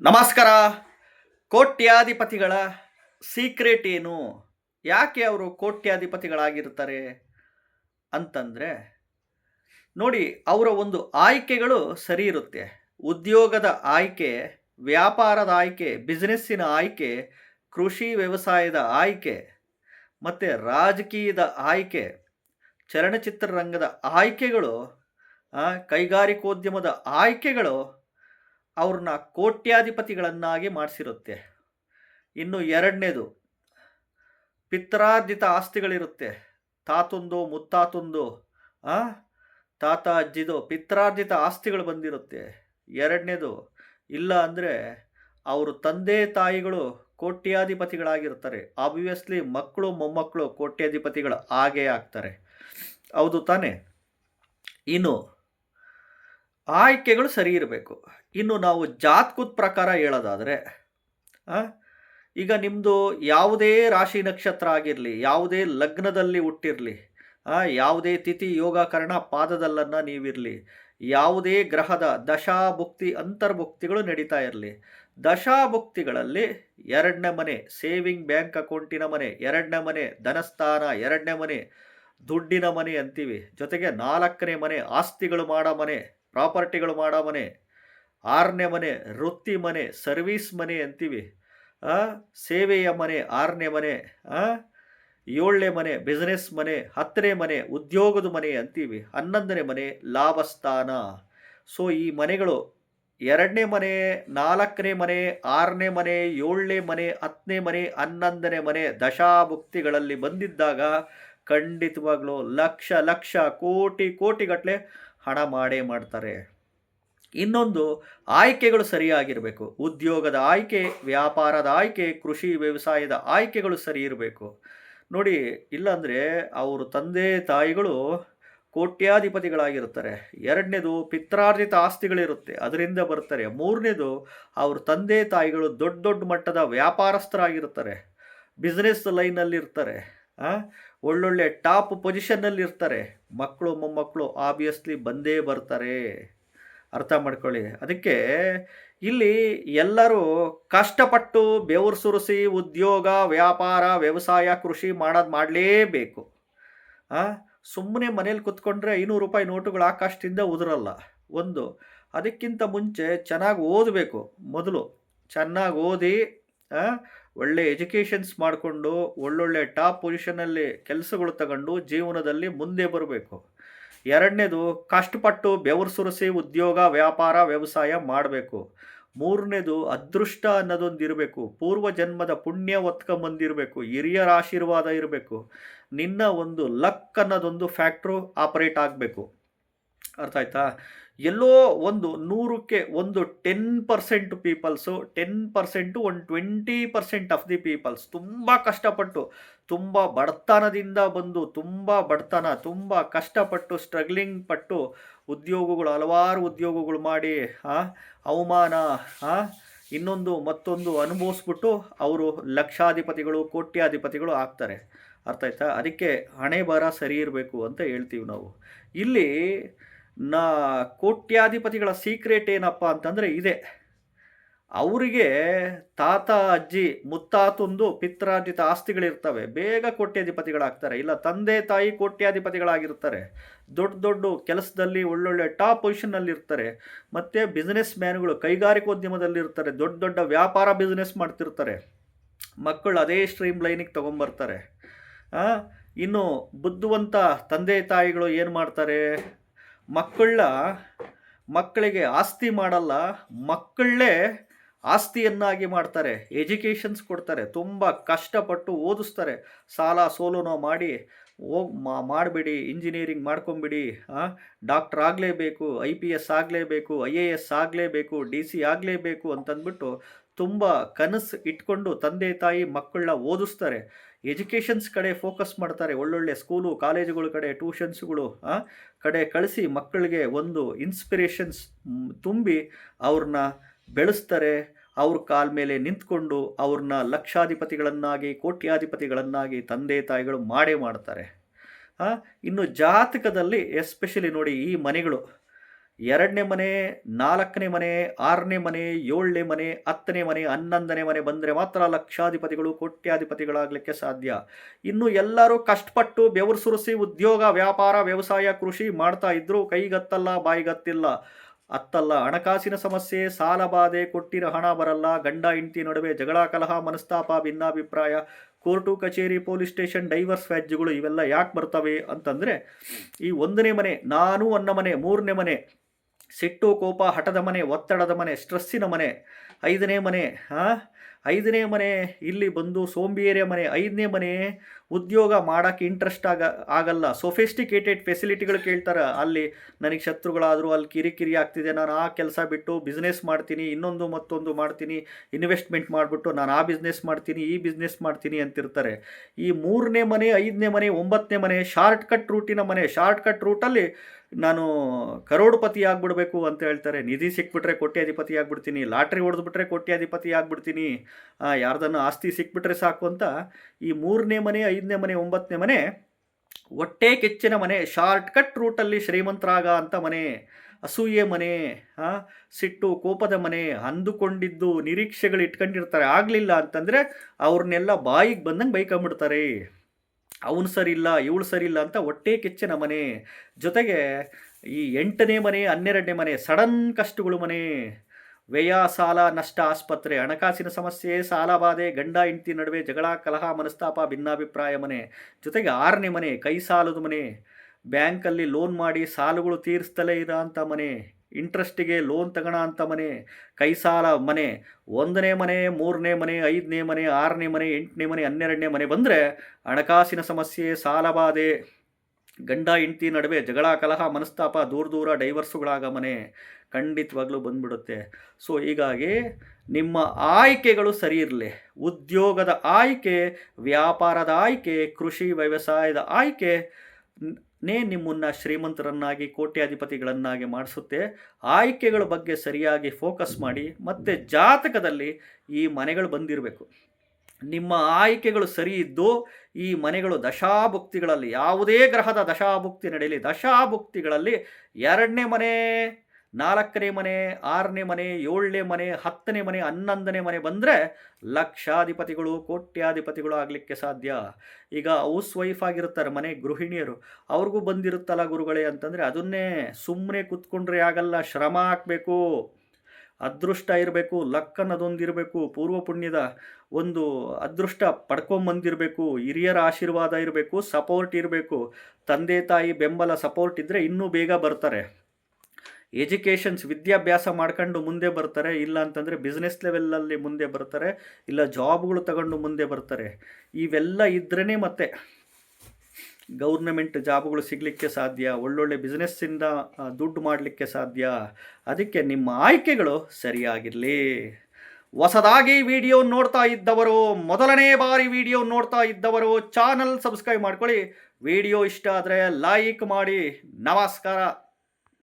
ನಮಸ್ಕಾರ. ಕೋಟ್ಯಾಧಿಪತಿಗಳ ಸೀಕ್ರೆಟ್ ಏನು? ಯಾಕೆ ಅವರು ಕೋಟ್ಯಾಧಿಪತಿಗಳಾಗಿರ್ತಾರೆ ಅಂತಂದರೆ, ನೋಡಿ, ಅವರ ಒಂದು ಆಯ್ಕೆಗಳು ಸರಿ ಇರುತ್ತೆ. ಉದ್ಯೋಗದ ಆಯ್ಕೆ, ವ್ಯಾಪಾರದ ಆಯ್ಕೆ ಬಿಸ್ನೆಸ್ಸಿನ ಆಯ್ಕೆ, ಕೃಷಿ ವ್ಯವಸಾಯದ ಆಯ್ಕೆ, ಮತ್ತು ರಾಜಕೀಯದ ಆಯ್ಕೆ, ಚಲನಚಿತ್ರ ರಂಗದ ಆಯ್ಕೆಗಳು ಕೈಗಾರಿಕೋದ್ಯಮದ ಆಯ್ಕೆಗಳು ಅವ್ರನ್ನ ಕೋಟ್ಯಾಧಿಪತಿಗಳನ್ನಾಗಿ ಮಾಡಿಸಿರುತ್ತೆ. ಇನ್ನು ಎರಡನೇದು, ಪಿತ್ರಾರ್ಜಿತ ಆಸ್ತಿಗಳಿರುತ್ತೆ. ತಾತೊಂದು, ಮುತ್ತಾತೊಂದು ತಾತ, ಅಜ್ಜಿದು, ಪಿತ್ರಾರ್ಜಿತ ಆಸ್ತಿಗಳು ಬಂದಿರುತ್ತೆ. ಎರಡನೇದು, ಇಲ್ಲ ಅಂದರೆ ಅವರು ತಂದೆ, ತಾಯಿಗಳು ಕೋಟ್ಯಾಧಿಪತಿಗಳಾಗಿರ್ತಾರೆ. ಆಬ್ವಿಯಸ್ಲಿ ಮಕ್ಕಳು, ಮೊಮ್ಮಕ್ಕಳು ಕೋಟ್ಯಾಧಿಪತಿಗಳು ಹಾಗೇ ಆಗ್ತಾರೆ. ಹೌದು ತಾನೇ? ಇನ್ನು ಆಯ್ಕೆಗಳು ಸರಿ ಇರಬೇಕು. ಇನ್ನು ನಾವು ಜಾತ್ಕುತ್ ಪ್ರಕಾರ ಹೇಳೋದಾದರೆ ಈಗ ನಿಮ್ಮದು ಯಾವುದೇ ರಾಶಿ ನಕ್ಷತ್ರ ಆಗಿರಲಿ, ಯಾವುದೇ ಲಗ್ನದಲ್ಲಿ ಹುಟ್ಟಿರಲಿ ಯಾವುದೇ ತಿಥಿ ಯೋಗಕರಣ ಪಾದದಲ್ಲನ್ನು ನೀವಿರಲಿ, ಯಾವುದೇ ಗ್ರಹದ ದಶಾಭುಕ್ತಿ ಅಂತರ್ಭುಕ್ತಿಗಳು ನಡೀತಾ ಇರಲಿ, ದಶಾಭುಕ್ತಿಗಳಲ್ಲಿ ಎರಡನೇ ಮನೆ ಸೇವಿಂಗ್ ಬ್ಯಾಂಕ್ ಅಕೌಂಟಿನ ಮನೆ, ಎರಡನೇ ಮನೆ ಧನಸ್ಥಾನ, ಎರಡನೇ ಮನೆ ದುಡ್ಡಿನ ಮನೆ ಅಂತೀವಿ. ಜೊತೆಗೆ ನಾಲ್ಕನೇ ಮನೆ ಆಸ್ತಿಗಳು ಮಾಡೋ ಮನೆ ಪ್ರಾಪರ್ಟಿಗಳು ಮಾಡೋ ಮನೆ, ಆರನೇ ಮನೆ, ವೃತ್ತಿ ಮನೆ, ಸರ್ವೀಸ್ ಮನೆ ಅಂತೀವಿ. ಸೇವೆಯ ಮನೆ, ಆರನೇ ಮನೆ ಏಳನೇ ಮನೆ ಬಿಸ್ನೆಸ್ ಮನೆ, ಹತ್ತನೇ ಮನೆ, ಉದ್ಯೋಗದ ಮನೆ ಅಂತೀವಿ. ಹನ್ನೊಂದನೇ ಮನೆ, ಲಾಭಸ್ಥಾನ. ಸೊ ಈ ಮನೆಗಳು ಎರಡನೇ ಮನೆ, ನಾಲ್ಕನೇ ಮನೆ, ಆರನೇ ಮನೆ, ಏಳನೇ ಮನೆ, ಹತ್ತನೇ ಮನೆ, ಹನ್ನೊಂದನೇ ಮನೆ ದಶಾಭುಕ್ತಿಗಳಲ್ಲಿ ಬಂದಿದ್ದಾಗ ಖಂಡಿತವಾಗ್ಲೂ ಲಕ್ಷ ಲಕ್ಷ, ಕೋಟಿ ಕೋಟಿಗಟ್ಟಲೆ ಹಣ ಮಾಡೇ ಮಾಡ್ತಾರೆ. ಇನ್ನೊಂದು ಆಯ್ಕೆಗಳು ಸರಿಯಾಗಿರಬೇಕು. ಉದ್ಯೋಗದ ಆಯ್ಕೆ ವ್ಯಾಪಾರದ ಆಯ್ಕೆ ಕೃಷಿ ವ್ಯವಸಾಯದ ಆಯ್ಕೆಗಳು ಸರಿ ಇರಬೇಕು. ನೋಡಿ ಇಲ್ಲಾಂದರೆ ಅವರು ತಂದೆ ತಾಯಿಗಳು ಕೋಟ್ಯಾಧಿಪತಿಗಳಾಗಿರ್ತಾರೆ ಎರಡನೇದು ಪಿತ್ರಾರ್ಜಿತ ಆಸ್ತಿಗಳಿರುತ್ತೆ. ಅದರಿಂದ ಬರ್ತಾರೆ. ಮೂರನೇದು ಅವ್ರ ತಂದೆ ತಾಯಿಗಳು ದೊಡ್ಡ ದೊಡ್ಡ ಮಟ್ಟದ ವ್ಯಾಪಾರಸ್ಥರಾಗಿರ್ತಾರೆ ಬಿಸ್ನೆಸ್ ಲೈನಲ್ಲಿ ಇರ್ತಾರೆ ಆ, ಒಳ್ಳೊಳ್ಳೆ ಟಾಪ್ ಪೊಸಿಷನ್ನಲ್ಲಿ ಇರ್ತಾರೆ. ಮಕ್ಕಳು, ಮೊಮ್ಮಕ್ಕಳು ಆಬ್ವಿಯಸ್ಲಿ ಬಂದೇ ಬರ್ತಾರೆ. ಅರ್ಥ ಮಾಡ್ಕೊಳ್ಳಿ. ಅದಕ್ಕೆ ಇಲ್ಲಿ ಎಲ್ಲರೂ ಕಷ್ಟಪಟ್ಟು ಬೆವರು ಸುರಿಸಿ ಉದ್ಯೋಗ, ವ್ಯಾಪಾರ, ವ್ಯವಸಾಯ, ಕೃಷಿ ಮಾಡೋದು ಮಾಡಲೇಬೇಕು. ಸುಮ್ಮನೆ ಮನೇಲಿ ಕುತ್ಕೊಂಡ್ರೆ ಐನೂರು ರೂಪಾಯಿ ನೋಟುಗಳು ಆಕಾಶದಿಂದ ಉದುರಲ್ಲ. ಒಂದು, ಅದಕ್ಕಿಂತ ಮುಂಚೆ ಚೆನ್ನಾಗಿ ಓದಬೇಕು ಮೊದಲು. ಚೆನ್ನಾಗಿ ಓದಿ ಒಳ್ಳೆ ಎಜುಕೇಷನ್ಸ್ ಮಾಡಿಕೊಂಡು ಒಳ್ಳೊಳ್ಳೆ ಟಾಪ್ ಪೊಸಿಷನಲ್ಲಿ ಕೆಲಸಗಳು ತಗೊಂಡು ಜೀವನದಲ್ಲಿ ಮುಂದೆ ಬರಬೇಕು. ಎರಡನೇದು ಕಷ್ಟಪಟ್ಟು ಬೆವರು ಸುರಿಸಿ ಉದ್ಯೋಗ, ವ್ಯಾಪಾರ, ವ್ಯವಸಾಯ ಮಾಡಬೇಕು. ಮೂರನೇದು ಅದೃಷ್ಟ ಅನ್ನೋದೊಂದು ಇರಬೇಕು. ಪೂರ್ವ ಜನ್ಮದ ಪುಣ್ಯ ಒತ್ಕೊಂಬಂದಿರಬೇಕು ಹಿರಿಯರ ಆಶೀರ್ವಾದ ಇರಬೇಕು. ನಿನ್ನ ಒಂದು ಲಕ್ ಅನ್ನೋದೊಂದು ಫ್ಯಾಕ್ಟ್ರು ಆಪರೇಟ್ ಆಗಬೇಕು. ಅರ್ಥ ಆಯ್ತಾ? ಎಲ್ಲೋ ಒಂದು ನೂರಕ್ಕೆ ಒಂದು ten percent peoples ten percent ಒಂದು twenty percent of the peoples ತುಂಬ ಕಷ್ಟಪಟ್ಟು, ತುಂಬ ಬಡತನದಿಂದ ಬಂದು, ತುಂಬ ಬಡತನ, ತುಂಬ ಕಷ್ಟಪಟ್ಟು ಸ್ಟ್ರಗ್ಲಿಂಗ್ ಪಟ್ಟು ಉದ್ಯೋಗಗಳು, ಹಲವಾರು ಉದ್ಯೋಗಗಳು ಮಾಡಿ ಅವಮಾನ ಇನ್ನೊಂದು ಮತ್ತೊಂದು ಅನುಭವಿಸ್ಬಿಟ್ಟು ಅವರು ಲಕ್ಷಾಧಿಪತಿಗಳು, ಕೋಟ್ಯಾಧಿಪತಿಗಳು ಆಗ್ತಾರೆ. ಅರ್ಥ ಆಯ್ತಾ? ಅದಕ್ಕೆ ಹಣೆ ಬರ ಸರಿ ಇರಬೇಕು ಅಂತ ಹೇಳ್ತೀವಿ ನಾವು. ಇಲ್ಲಿ ನಾ ಕೋಟ್ಯಾಧಿಪತಿಗಳ ಸೀಕ್ರೆಟ್ ಏನಪ್ಪ ಅಂತಂದರೆ ಇದೆ. ಅವರಿಗೆ ತಾತ, ಅಜ್ಜಿ, ಮುತ್ತಾತೊಂದು, ಪಿತ್ರಾರ್ಜಿತ ಆಸ್ತಿಗಳಿರ್ತವೆ. ಬೇಗ ಕೋಟ್ಯಾಧಿಪತಿಗಳಾಗ್ತಾರೆ. ಇಲ್ಲ, ತಂದೆ, ತಾಯಿ ಕೋಟ್ಯಾಧಿಪತಿಗಳಾಗಿರ್ತಾರೆ. ದೊಡ್ಡ ದೊಡ್ಡ ಕೆಲಸದಲ್ಲಿ ಒಳ್ಳೊಳ್ಳೆ ಟಾಪ್ ಪೊಸಿಷನ್ನಲ್ಲಿರ್ತಾರೆ ಮತ್ತು ಬಿಸ್ನೆಸ್ ಮ್ಯಾನ್ಗಳು ಕೈಗಾರಿಕೋದ್ಯಮದಲ್ಲಿರ್ತಾರೆ. ದೊಡ್ಡ ದೊಡ್ಡ ವ್ಯಾಪಾರ ಬಿಸ್ನೆಸ್ ಮಾಡ್ತಿರ್ತಾರೆ. ಮಕ್ಕಳು ಅದೇ ಸ್ಟ್ರೀಮ್ ಲೈನಿಗೆ ತೊಗೊಂಬರ್ತಾರೆ. ಇನ್ನು ಬುದ್ಧಿವಂತ ತಂದೆ, ತಾಯಿಗಳು ಏನು ಮಾಡ್ತಾರೆ? ಮಕ್ಕಳ ಮಕ್ಕಳಿಗೆ ಆಸ್ತಿ ಮಾಡಲ್ಲ ಮಕ್ಕಳೇ ಆಸ್ತಿಯನ್ನಾಗಿ ಮಾಡ್ತಾರೆ, ಎಜುಕೇಷನ್ಸ್ ಕೊಡ್ತಾರೆ, ತುಂಬ ಕಷ್ಟಪಟ್ಟು ಓದಿಸ್ತಾರೆ. ಸಾಲ ಸೋಲುನೋ ಮಾಡಿ, ಹೋಗಿ ಮಾಡಬೇಡಿ, ಇಂಜಿನಿಯರಿಂಗ್ ಮಾಡ್ಕೊಂಬಿಡಿ ಡಾಕ್ಟ್ರ್ ಆಗಲೇಬೇಕು, ಐ ಪಿ ಎಸ್ ಆಗಲೇಬೇಕು, ಐ ಎ ಎಸ್ ಆಗಲೇಬೇಕು, ಡಿ ಸಿ ಆಗಲೇಬೇಕು ಅಂತಂದ್ಬಿಟ್ಟು ತುಂಬ ಕನಸು ಇಟ್ಕೊಂಡು ತಂದೆ ತಾಯಿ ಮಕ್ಕಳನ್ನ ಓದಿಸ್ತಾರೆ. ಎಜುಕೇಷನ್ಸ್ ಕಡೆ ಫೋಕಸ್ ಮಾಡ್ತಾರೆ. ಒಳ್ಳೊಳ್ಳೆ ಸ್ಕೂಲು ಕಾಲೇಜುಗಳ ಕಡೆ ಟ್ಯೂಷನ್ಸ್ಗಳು ಕಡೆ ಕಳಿಸಿ ಮಕ್ಕಳಿಗೆ ಒಂದು ಇನ್ಸ್ಪಿರೇಷನ್ಸ್ ತುಂಬಿ ಅವ್ರನ್ನ ಬೆಳೆಸ್ತಾರೆ. ಅವ್ರ ಕಾಲ ಮೇಲೆ ನಿಂತ್ಕೊಂಡು ಅವ್ರನ್ನ ಲಕ್ಷಾಧಿಪತಿಗಳನ್ನಾಗಿ, ಕೋಟ್ಯಾಧಿಪತಿಗಳನ್ನಾಗಿ ತಂದೆ ತಾಯಿಗಳು ಮಾಡೇ ಮಾಡ್ತಾರೆ. ಇನ್ನು ಜಾತಕದಲ್ಲಿ ಎಸ್ಪೆಷಲಿ ನೋಡಿ ಈ ಮನೆಗಳು ಎರಡನೇ ಮನೆ, ನಾಲ್ಕನೇ ಮನೆ, ಆರನೇ ಮನೆ, ಏಳನೇ ಮನೆ, ಹತ್ತನೇ ಮನೆ, ಹನ್ನೊಂದನೇ ಮನೆ ಬಂದರೆ ಮಾತ್ರ ಲಕ್ಷಾಧಿಪತಿಗಳು, ಕೋಟ್ಯಾಧಿಪತಿಗಳಾಗಲಿಕ್ಕೆ ಸಾಧ್ಯ. ಇನ್ನು ಎಲ್ಲರೂ ಕಷ್ಟಪಟ್ಟು ಬೆವರು ಸುರಿಸಿ ಉದ್ಯೋಗ, ವ್ಯಾಪಾರ, ವ್ಯವಸಾಯ, ಕೃಷಿ ಮಾಡ್ತಾ ಇದ್ರು ಕೈಗತ್ತಲ್ಲ, ಬಾಯಿಗತ್ತಿಲ್ಲ. ಅತ್ತಲ್ಲ, ಹಣಕಾಸಿನ ಸಮಸ್ಯೆ, ಸಾಲ ಬಾಧೆ, ಕೊಟ್ಟಿರೋ ಹಣ ಬರಲ್ಲ, ಗಂಡ, ಹೆಂಡತಿ ನಡುವೆ ಜಗಳ, ಕಲಹ, ಮನಸ್ತಾಪ, ಭಿನ್ನಾಭಿಪ್ರಾಯ, ಕೋರ್ಟು, ಕಚೇರಿ, ಪೊಲೀಸ್ ಸ್ಟೇಷನ್, ಡೈವರ್ಸ್ ವ್ಯಾಜ್ಯಗಳು ಇವೆಲ್ಲ ಯಾಕೆ ಬರ್ತವೆ ಅಂತಂದರೆ, ಈ ಒಂದನೇ ಮನೆ, ನಾನು ಅನ್ನ ಮನೆ, ಮೂರನೇ ಮನೆ ಸಿಟ್ಟು, ಕೋಪ, ಹಠದ ಮನೆ, ಒತ್ತಡದ ಮನೆ, ಸ್ಟ್ರೆಸ್ಸಿನ ಮನೆ, ಐದನೇ ಮನೆ, ಹಾಂ? ಐದನೇ ಮನೆ, ಇಲ್ಲಿ ಬಂದು ಸೋಂಬೇರಿಯ ಮನೆ, ಐದನೇ ಮನೆ ಉದ್ಯೋಗ ಮಾಡೋಕ್ಕೆ ಇಂಟ್ರೆಸ್ಟ್ ಆಗ, ಆಗಲ್ಲ. ಸೊಫಿಸ್ಟಿಕೇಟೆಡ್ ಫೆಸಿಲಿಟಿಗಳು ಕೇಳ್ತಾರೆ. ಅಲ್ಲಿ ನನಗೆ ಶತ್ರುಗಳಾದರೂ ಅಲ್ಲಿ ಕಿರಿಕಿರಿ ಆಗ್ತಿದೆ. ನಾನು ಆ ಕೆಲಸ ಬಿಟ್ಟು ಬಿಸ್ನೆಸ್ ಮಾಡ್ತೀನಿ, ಇನ್ನೊಂದು ಮತ್ತೊಂದು ಮಾಡ್ತೀನಿ ಇನ್ವೆಸ್ಟ್ಮೆಂಟ್ ಮಾಡಿಬಿಟ್ಟು ನಾನು ಆ ಬಿಸ್ನೆಸ್ ಮಾಡ್ತೀನಿ, ಈ ಬಿಸ್ನೆಸ್ ಮಾಡ್ತೀನಿ ಅಂತಿರ್ತಾರೆ. ಈ ಮೂರನೇ ಮನೆ, ಐದನೇ ಮನೆ, ಒಂಬತ್ತನೇ ಮನೆ ಶಾರ್ಟ್ ಕಟ್ ರೂಟಿನ ಮನೆ ಶಾರ್ಟ್ ಕಟ್ ರೂಟಲ್ಲಿ ನಾನು ಕರೋಡ್ಪತಿ ಆಗ್ಬಿಡ್ಬೇಕು ಅಂತ ಹೇಳ್ತಾರೆ. ನಿಧಿ ಸಿಕ್ಬಿಟ್ರೆ ಕೋಟ್ಯಾಧಿಪತಿ ಆಗ್ಬಿಡ್ತೀನಿ, ಲಾಟ್ರಿ ಹೊಡೆದ್ಬಿಟ್ರೆ ಕೋಟ್ಯಾಧಿಪತಿ ಆಗ್ಬಿಡ್ತೀನಿ. ಯಾರ್ದನ್ನು ಆಸ್ತಿ ಸಿಕ್ಬಿಟ್ರೆ ಸಾಕು ಅಂತ ಈ ಮೂರನೇ ಮನೆ ಐದನೇ ಮನೆ, ಒಂಬತ್ತನೇ ಮನೆ, ಹೊಟ್ಟೆ ಕೆಚ್ಚಿನ ಮನೆ ಶಾರ್ಟ್ ಕಟ್ ರೂಟಲ್ಲಿ ಶ್ರೀಮಂತರಾಗ ಅಂತ ಮನೆ, ಅಸೂಯೆ ಮನೆ ಸಿಟ್ಟು, ಕೋಪದ ಮನೆ, ಅಂದುಕೊಂಡಿದ್ದು ನಿರೀಕ್ಷೆಗಳು ಇಟ್ಕೊಂಡಿರ್ತಾರೆ. ಆಗಲಿಲ್ಲ ಅಂತಂದರೆ ಅವ್ರನ್ನೆಲ್ಲ ಬಾಯಿಗೆ ಬಂದಂಗೆ ಬೈಕೊಂಬಿಡ್ತಾರೆ. ಅವನು ಸರಿ ಇಲ್ಲ ಇವಳು ಸರಿ ಇಲ್ಲ ಅಂತ ಹೊಟ್ಟೆ ಕೆಚ್ಚಿನ ಮನೆ. ಜೊತೆಗೆ ಈ ಎಂಟನೇ ಮನೆ, ಹನ್ನೆರಡನೇ ಮನೆ, ಸಡನ್ ಕಷ್ಟಗಳು ಮನೆ. ವ್ಯಯ ಸಾಲ ನಷ್ಟ ಆಸ್ಪತ್ರೆ, ಹಣಕಾಸಿನ ಸಮಸ್ಯೆ, ಸಾಲ ಬಾಧೆ, ಗಂಡ, ಹೆಂಡತಿ ನಡುವೆ ಜಗಳ, ಕಲಹ, ಮನಸ್ತಾಪ, ಭಿನ್ನಾಭಿಪ್ರಾಯ ಮನೆ. ಜೊತೆಗೆ ಆರನೇ ಮನೆ, ಕೈ ಸಾಲದ ಮನೆ. ಬ್ಯಾಂಕಲ್ಲಿ ಲೋನ್ ಮಾಡಿ ಸಾಲಗಳು ತೀರಿಸ್ತಲೇ ಇರೋ ಅಂಥ ಮನೆ. ಇಂಟ್ರೆಸ್ಟಿಗೆ ಲೋನ್ ತಗೋಣ ಅಂತ ಮನೆ. ಕೈ ಸಾಲ ಮನೆ. ಒಂದನೇ ಮನೆ, ಮೂರನೇ ಮನೆ, ಐದನೇ ಮನೆ, ಆರನೇ ಮನೆ, ಎಂಟನೇ ಮನೆ, ಹನ್ನೆರಡನೇ ಮನೆ ಬಂದರೆ ಹಣಕಾಸಿನ ಸಮಸ್ಯೆ, ಸಾಲ ಬಾಧೆ. ಗಂಡ ಹೆಂಡತಿ ನಡುವೆ ಜಗಳ, ಕಲಹ, ಮನಸ್ತಾಪ, ದೂರ ದೂರ ಡೈವರ್ಸುಗಳಾಗ ಮನೆ ಖಂಡಿತವಾಗ್ಲೂ ಬಂದ್ಬಿಡುತ್ತೆ. ಸೊ, ಹೀಗಾಗಿ ನಿಮ್ಮ ಆಯ್ಕೆಗಳು ಸರಿ ಇರಲಿ. ಉದ್ಯೋಗದ ಆಯ್ಕೆ, ವ್ಯಾಪಾರದ ಆಯ್ಕೆ, ಕೃಷಿ, ವ್ಯವಸಾಯದ ಆಯ್ಕೆ, ನೇ ನಿಮ್ಮನ್ನು ಶ್ರೀಮಂತರನ್ನಾಗಿ, ಕೋಟ್ಯಾಧಿಪತಿಗಳನ್ನಾಗಿ ಮಾಡಿಸುತ್ತೆ. ಆಯ್ಕೆಗಳ ಬಗ್ಗೆ ಸರಿಯಾಗಿ ಫೋಕಸ್ ಮಾಡಿ, ಮತ್ತು ಜಾತಕದಲ್ಲಿ ಈ ಮನೆಗಳು ಬಂದಿರಬೇಕು. ನಿಮ್ಮ ಆಯ್ಕೆಗಳು ಸರಿ ಇದ್ದು ಈ ಮನೆಗಳು ದಶಾಭುಕ್ತಿಗಳಲ್ಲಿ, ಯಾವುದೇ ಗ್ರಹದ ದಶಾಭುಕ್ತಿ ನಡೆಯಲಿ, ದಶಾಭುಕ್ತಿಗಳಲ್ಲಿ ಎರಡನೇ ಮನೆ, ನಾಲ್ಕನೇ ಮನೆ, ಆರನೇ ಮನೆ, ಏಳನೇ ಮನೆ, ಹತ್ತನೇ ಮನೆ, ಹನ್ನೊಂದನೇ ಮನೆ ಬಂದರೆ ಲಕ್ಷಾಧಿಪತಿಗಳು, ಕೋಟ್ಯಾಧಿಪತಿಗಳು ಆಗಲಿಕ್ಕೆ ಸಾಧ್ಯ. ಈಗ ಹೌಸ್ ವೈಫ್ ಆಗಿರುತ್ತಾರೆ ಮನೆ ಗೃಹಿಣಿಯರು. ಅವ್ರಿಗೂ ಬಂದಿರುತ್ತಲ್ಲ ಗುರುಗಳೇ ಅಂತಂದರೆ ಅದನ್ನೇ ಸುಮ್ಮನೆ ಕೂತ್ಕೊಂಡ್ರೆ ಆಗಲ್ಲ, ಶ್ರಮ ಹಾಕಬೇಕು ಅದೃಷ್ಟ ಇರಬೇಕು ಲಕ್ ಅನ್ನೋದೊಂದಿರಬೇಕು ಪೂರ್ವ ಪುಣ್ಯದ ಒಂದು ಅದೃಷ್ಟ ಪಡ್ಕೊಂಬಂದಿರಬೇಕು, ಹಿರಿಯರ ಆಶೀರ್ವಾದ ಇರಬೇಕು ಸಪೋರ್ಟ್ ಇರಬೇಕು, ತಂದೆ ತಾಯಿ ಬೆಂಬಲ ಸಪೋರ್ಟ್ ಇದ್ದರೆ ಇನ್ನೂ ಬೇಗ ಬರ್ತಾರೆ. ಎಜುಕೇಷನ್ಸ್ ವಿದ್ಯಾಭ್ಯಾಸ ಮಾಡ್ಕೊಂಡು ಮುಂದೆ ಬರ್ತಾರೆ, ಇಲ್ಲ ಅಂತಂದರೆ ಬಿಸ್ನೆಸ್ ಲೆವೆಲಲ್ಲಿ ಮುಂದೆ ಬರ್ತಾರೆ, ಇಲ್ಲ ಜಾಬ್ಗಳು ತಗೊಂಡು ಮುಂದೆ ಬರ್ತಾರೆ. ಇವೆಲ್ಲ ಇದ್ರೇ ಮತ್ತೆ ಗೌರ್ನಮೆಂಟ್ ಜಾಬ್ಗಳು ಸಿಗಲಿಕ್ಕೆ ಸಾಧ್ಯ, ಒಳ್ಳೊಳ್ಳೆ ಬಿಸ್ನೆಸ್ಸಿಂದ ದುಡ್ಡು ಮಾಡಲಿಕ್ಕೆ ಸಾಧ್ಯ, ಅದಕ್ಕೆ ನಿಮ್ಮ ಆಯ್ಕೆಗಳು ಸರಿಯಾಗಿರಲಿ. ಹೊಸದಾಗಿ ವಿಡಿಯೋ ನೋಡ್ತಾ ಇದ್ದವರು, ಮೊದಲನೇ ಬಾರಿ ವಿಡಿಯೋ ನೋಡ್ತಾ ಇದ್ದವರು ಚಾನಲ್ ಸಬ್ಸ್ಕ್ರೈಬ್ ಮಾಡ್ಕೊಳ್ಳಿ. ವಿಡಿಯೋ ಇಷ್ಟ ಆದರೆ ಲೈಕ್ ಮಾಡಿ. ನಮಸ್ಕಾರ.